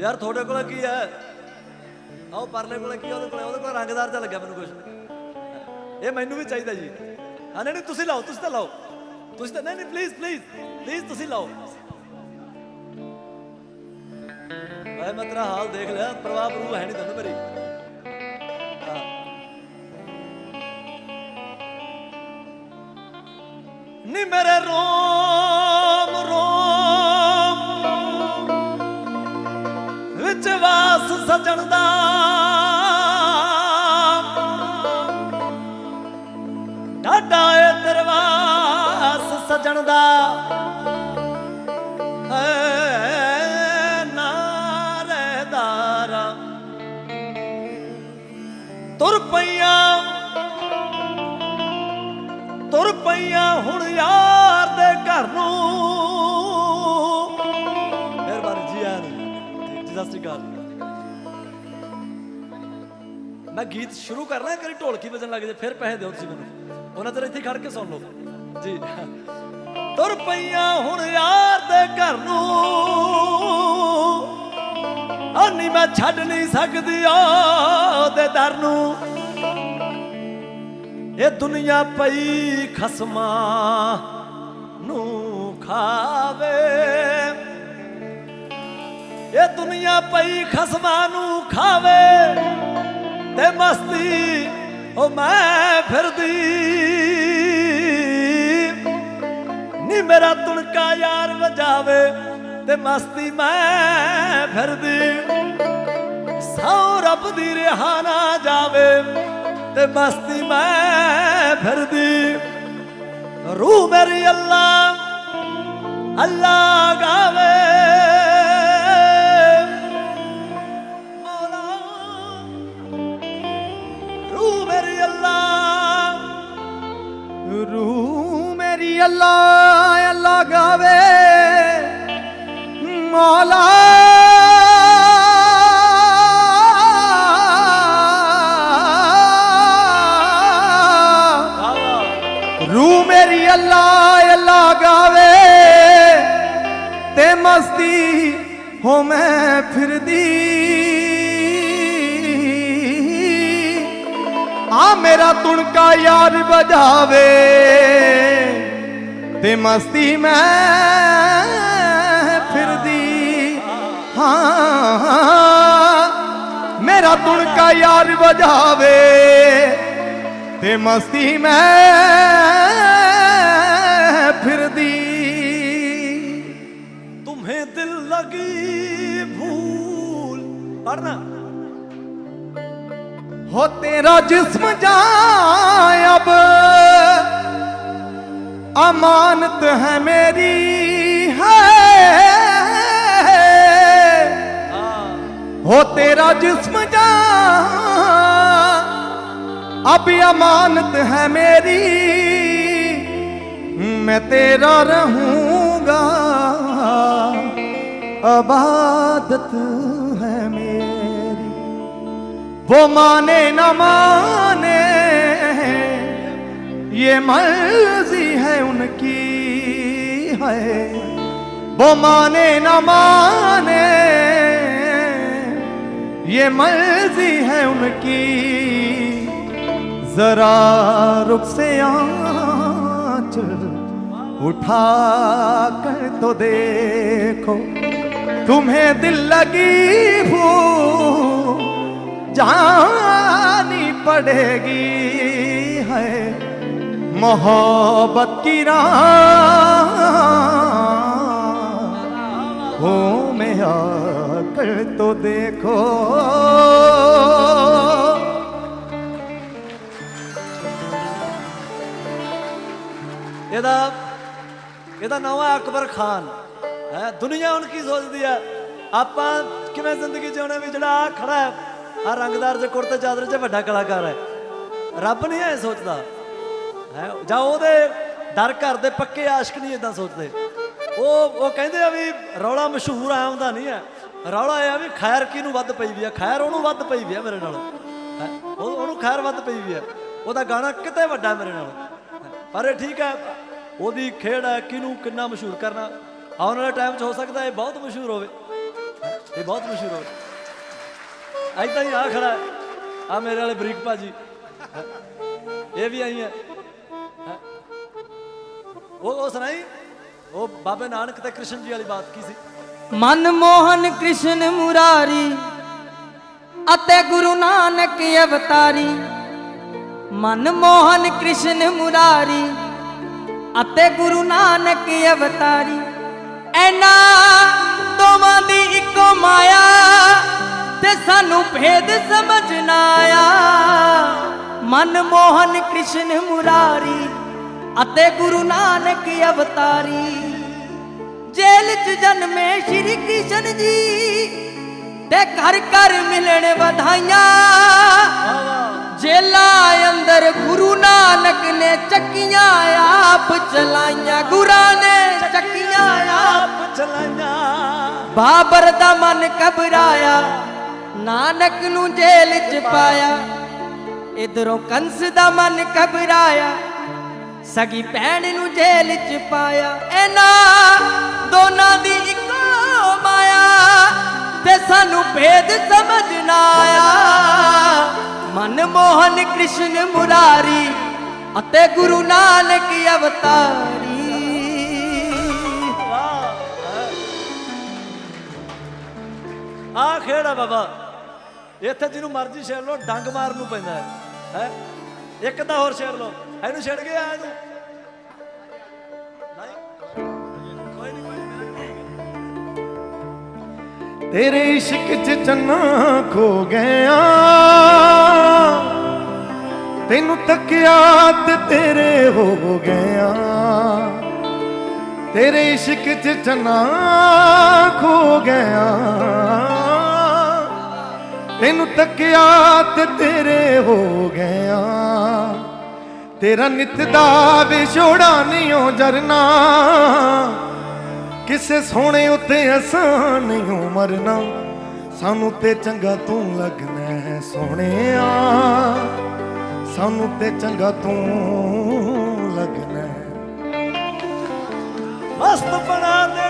ਯਾਰ ਤੁਹਾਡੇ ਕੋਲ ਕੀ ਹੈ? ਆਓ ਪਰਲੇ ਕੋਲ ਕੀ ਉਹਦੇ ਕੋਲ ਉਹਦੇ ਕੋਲ ਰੰਗਦਾਰ ਜਿਹਾ ਲੱਗਿਆ ਮੈਨੂੰ ਕੁਝ ਇਹ ਮੈਨੂੰ ਵੀ ਚਾਹੀਦਾ ਜੀ। ਹਾਂ, ਨਹੀਂ ਤੁਸੀਂ ਲਾਓ, ਤੁਸੀਂ ਤਾਂ ਲਾਓ। ਤੁਸੀਂ ਤਾਂ ਨਹੀਂ ਨਹੀਂ ਪਲੀਜ਼ ਪਲੀਜ਼ ਪਲੀਜ਼ ਤੁਸੀਂ ਲਾਓ। ਭਾਈ ਮੈਂ ਤੇਰਾ ਹਾਲ ਦੇਖ ਲਿਆ। ਪ੍ਰਵਾਹ ਬਰੂ ਹੈ ਨਹੀਂ ਤੈਨੂੰ ਮੇਰੀ। ਨੀ ਮੇਰੇ ਰੋਮ ਸਜਣ ਦਾ ਡਾਡਾ ਏ ਦਰਵਾਸ ਸਜਣ ਦਾ ਹੈ ਤੁਰ ਪਈਆਂ। ਤੁਰ ਪਈਆਂ ਹੁਣ ਯਾਰ ਦੇ ਘਰ ਨੂੰ। ਮਿਹਰਬਾਨੀ ਜੀ ਆਇਆਂ ਜੀ, ਸਤਿ ਸ੍ਰੀ ਅਕਾਲ। ਮੈਂ ਗੀਤ ਸ਼ੁਰੂ ਕਰਨਾ ਕਰੀ ਢੋਲਕੀ ਵਜਣ ਲੱਗ ਜੇ, ਫਿਰ ਪੈਸੇ ਦਿਓ ਤੁਸੀਂ ਮੈਨੂੰ। ਉਹਨਾਂ ਚਿਰ ਇੱਥੇ ਖੜ ਕੇ ਸੁਣ ਲਓ। ਜੀ। ਤੁਰ ਪਈਆਂ ਹੁਣ ਯਾਰ ਦੇ ਘਰ ਨੂੰ। ਆਨੀ ਮੈਂ ਛੱਡ ਨਹੀਂ ਸਕਦੀ ਉਹਦੇ ਦਰ ਨੂੰ। ਇਹ ਦੁਨੀਆ ਪਈ ਖਸਮਾਂ ਨੂੰ ਖਾਵੇ। ਇਹ ਦੁਨੀਆ ਪਈ ਖਸਮਾਂ ਉਹ ਮੈਂ ਫਿਰਦੀ। ਨੀ ਮੇਰਾ ਤੁਣਕਾ ਯਾਰ ਵਜਾਵੇ ਤੇ ਮਸਤੀ ਮੈਂ ਫਿਰਦੀ। ਸੌ ਰੱਬ ਦੀ ਰਿਹਾ ਨਾ ਜਾਵੇ ਤੇ ਮਸਤੀ ਮੈਂ ਫਿਰਦੀ। ਰੂਹ ਮੇਰੀ ਅੱਲਾ ਅੱਲਾ ਗਾਵੇ। ਰੂ ਮੇਰੀ ਅੱਲਾ ਅੱਲਾ ਗਾਵੇ। ਮੌਲਾ। ਰੂ ਮੇਰੀ ਅੱਲਾ ਅੱਲਾ ਗਾਵੇ। ਤੇ ਮਸਤੀ ਹੋ ਮੈਂ ਫਿਰਦੀ। ਆ ਮੇਰਾ ਤੁਣਕਾ ਯਾਰ ਵਜਾਵੇ। ਤੇ ਮਸਤੀ ਮੈਂ ਫਿਰਦੀ। ਹਾਂ ਮੇਰਾ ਤੁਣਕਾ ਯਾਰ ਵਜਾਵੇ। ਤੇ ਮਸਤੀ ਮੈਂ ਫਿਰਦੀ। ਤੁਮੇ ਦਿਲ ਲਗੀ ਭੂਲ। ਪੜਨਾ ਹੋ ਤੇਰਾ ਜਿਸਮ ਜਾ ਅਬ। अमानत है मेरी है हाँ हो तेरा जिस्म जा अब अमानत है मेरी मैं तेरा रहूंगा आबादत है मेरी वो माने न माने ये मर्जी उनकी है। वो माने न माने, ये मर्ज़ी है उनकी। जरा रुक से आँच उठा कर तो देखो, तुम्हें दिल लगी हो, जानी पड़ेगी है। मोहब्बत की राह हो में आकर तो देखो ਇਹਦਾ ਇਹਦਾ ਨਾਮ ਹੈ ਅਕਬਰ ਖਾਨ ਹੈ ਦੁਨੀਆ ਹੁਣ ਕੀ ਸੋਚਦੀ ਹੈ ਆਪਾਂ ਕਿਵੇਂ ਜ਼ਿੰਦਗੀ ਜਿਉਣੇ ਵੀ ਜਿਹੜਾ ਆਹ ਖੜਾ ਹੈ ਆ ਰੰਗਦਾਰ ਜੇ ਕੁੜਤੇ ਚਾਦਰ 'ਚ ਵੱਡਾ ਕਲਾਕਾਰ ਹੈ ਰੱਬ ਨਹੀਂ ਇਹ ਸੋਚਦਾ ਹੈ? ਜਾਂ ਉਹਦੇ ਡਰ ਘਰ ਦੇ ਪੱਕੇ ਆਸ਼ਕ ਨਹੀਂ ਇਦਾਂ ਸੋਚਦੇ? ਉਹ ਉਹ ਕਹਿੰਦੇ ਆ ਵੀ ਰੌਲਾ ਮਸ਼ਹੂਰ ਆਉਂਦਾ ਨਹੀਂ ਹੈ। ਰੌਲਾ ਇਹ ਆ ਵੀ ਖੈਰ ਕਿਹਨੂੰ ਵੱਧ ਪਈ ਵੀ ਆ? ਖੈਰ ਉਹਨੂੰ ਵੱਧ ਪਈ ਵੀ ਆ ਮੇਰੇ ਨਾਲ। ਹੈਂ, ਉਹ ਉਹਨੂੰ ਖੈਰ ਵੱਧ ਪਈ ਵੀ ਆ। ਉਹਦਾ ਗਾਣਾ ਕਿਤੇ ਵੱਡਾ ਮੇਰੇ ਨਾਲ। ਪਰ ਇਹ ਠੀਕ ਹੈ ਉਹਦੀ ਖੇਡ ਹੈ ਕਿਹਨੂੰ ਕਿੰਨਾ ਮਸ਼ਹੂਰ ਕਰਨਾ। ਆਉਣ ਵਾਲੇ ਟਾਈਮ 'ਚ ਹੋ ਸਕਦਾ ਇਹ ਬਹੁਤ ਮਸ਼ਹੂਰ ਹੋਵੇ। ਇਹ ਬਹੁਤ ਮਸ਼ਹੂਰ ਹੋਵੇ। ਐਦਾਂ ਹੀ ਆ ਖੜਾ ਆ ਮੇਰੇ ਵਾਲੇ ਬਰੀਕ ਭਾਜੀ। ਹੈਂ। ਇਹ ਵੀ ਆਈ ਹੈ। ਉਹ ਉਹ ਸੁਣਾਈ? ਉਹ ਬਾਬੇ ਨਾਨਕ ਤੇ ਕ੍ਰਿਸ਼ਨ ਜੀ ਵਾਲੀ ਬਾਤ ਕੀ ਸੀ? ਮਨ ਮੋਹਨ ਕ੍ਰਿਸ਼ਨ ਮੁਰਾਰੀ ਅਤੇ ਗੁਰੂ ਨਾਨਕ ਅਵਤਾਰੀ। ਮਨ ਮੋਹਨ ਕ੍ਰਿਸ਼ਨ ਮੁਰਾਰੀ ਅਤੇ ਗੁਰੂ ਨਾਨਕ ਅਵਤਾਰੀ। ਐਨਾ ਦੋਵਾਂ ਦੀ ਇੱਕੋ ਮਾਇਆ ਤੇ ਸਾਨੂੰ ਭੇਦ ਸਮਝ ਨਾ ਆਇਆ। ਮਨ ਮੋਹਨ ਕ੍ਰਿਸ਼ਨ ਮੁਰਾਰੀ ਅਤੇ ਗੁਰੂ ਨਾਨਕ ਅਵਤਾਰੀ। ਜੇਲ 'ਚ ਜਨਮੇ ਸ਼੍ਰੀ ਕ੍ਰਿਸ਼ਨ ਜੀ ਤੇ ਘਰ ਘਰ ਮਿਲਣ ਵਧਾਈਆਂ। ਵਾਹ ਅੰਦਰ ਗੁਰੂ ਨਾਨਕ ਨੇ ਚੱਕੀਆਂ, ਆਪ ਚਲਾਈਆਂ। ਗੁਰਾਂ ਨੇ ਚੱਕੀਆਂ, ਆਪ ਚਲਾਈਆਂ। ਬਾਬਰ ਦਾ ਮਨ ਘਬਰਾਇਆ, ਨਾਨਕ ਨੂੰ ਜੇਲ 'ਚ ਪਾਇਆ। ਇਧਰੋਂ ਕੰਸ ਦਾ ਮਨ ਘਬਰਾਇਆ ਸਗੀ ਭੈਣ ਨੂੰ ਜੇਲ੍ਹ 'ਚ ਪਾਇਆ। ਇਹਨਾਂ ਦੋਨਾਂ ਦੀ ਇੱਕੋ ਮਾਇਆ ਤੇ ਸਾਨੂੰ ਭੇਦ ਸਮਝ ਨਾ ਆਇਆ। ਮਨ ਮੋਹਨ ਕ੍ਰਿਸ਼ਨ ਮੁਰਾਰੀ ਅਤੇ ਗੁਰੂ ਨਾਨਕ ਅਵਤਾਰੀ। ਵਾਹ ਆ ਖੇੜਾ ਬਾਬਾ। ਇੱਥੇ ਜਿਹਨੂੰ ਮਰਜ਼ੀ ਛੇੜ ਲੋ ਡੰਗ ਮਾਰਨ ਨੂੰ ਪੈਂਦਾ ਹੈ। ਹੈ? ਇੱਕ ਤਾਂ ਹੋਰ ਛੇੜ ਲਓ। ਇਹਨੂੰ ਛੇੜ ਗਿਆ ਇਹਨੂੰ ਤੇਰੇ ਇਸ਼ਕ 'ਚ ਚੰਨਾ ਖੋ ਗਿਆ। ਤੈਨੂੰ ਤੱਕਿਆ ਤੇ ਤੇਰੇ ਹੋ ਗਿਆ। ਤੇਰੇ ਇਸ਼ਕ 'ਚ ਚੰਨਾ ਖੋ ਗਿਆ। ਤੈਨੂੰ ਤੱਕਿਆ ਤੇ ਤੇਰਾ ਨਿਤ ਦਾ ਵਿਛੋੜਾ ਨਹੀਂ ਹੋ ਜਰਨਾ। ਕਿਸੇ ਸੋਹਣੇ ਉੱਤੇ ਅਸਾਂ ਨਹੀਂ ਮਰਨਾ। ਸਾਨੂੰ ਤੇ ਚੰਗਾ ਤੂੰ ਲੱਗਣਾ ਹੈ ਸੋਹਣਿਆ। ਸਾਨੂੰ ਤੇ ਚੰਗਾ ਤੂੰ ਲੱਗਣਾ ਮਸਤ ਬਣਾ ਦੇ